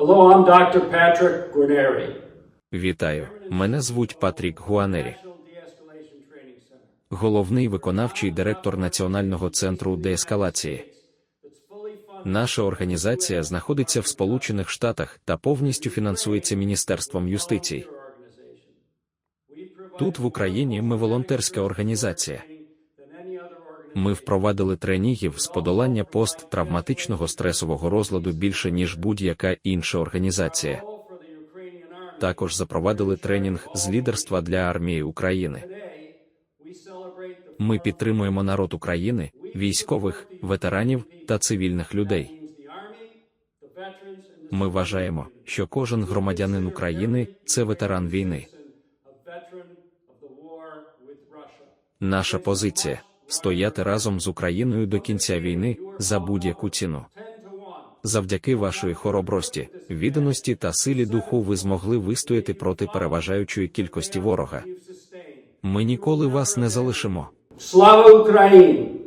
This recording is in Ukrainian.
Hello, I'm Dr. Patrick Guarneri, Вітаю, мене звуть Патрік Гуанері, головний виконавчий директор Національного центру деескалації. Наша організація знаходиться в Сполучених Штатах та повністю фінансується Міністерством юстиції. Тут в Україні ми волонтерська організація. Ми впровадили тренінгів з подолання посттравматичного стресового розладу більше ніж будь-яка інша організація. Також запровадили тренінг з лідерства для армії України. Ми підтримуємо народ України, військових, ветеранів та цивільних людей. Ми вважаємо, що кожен громадянин України це ветеран війни. Наша позиція стояти разом з Україною до кінця війни за будь-яку ціну. Завдяки вашої хоробрості, відданості та силі духу ви змогли вистояти проти переважаючої кількості ворога. Ми ніколи вас не залишимо. Слава Україні!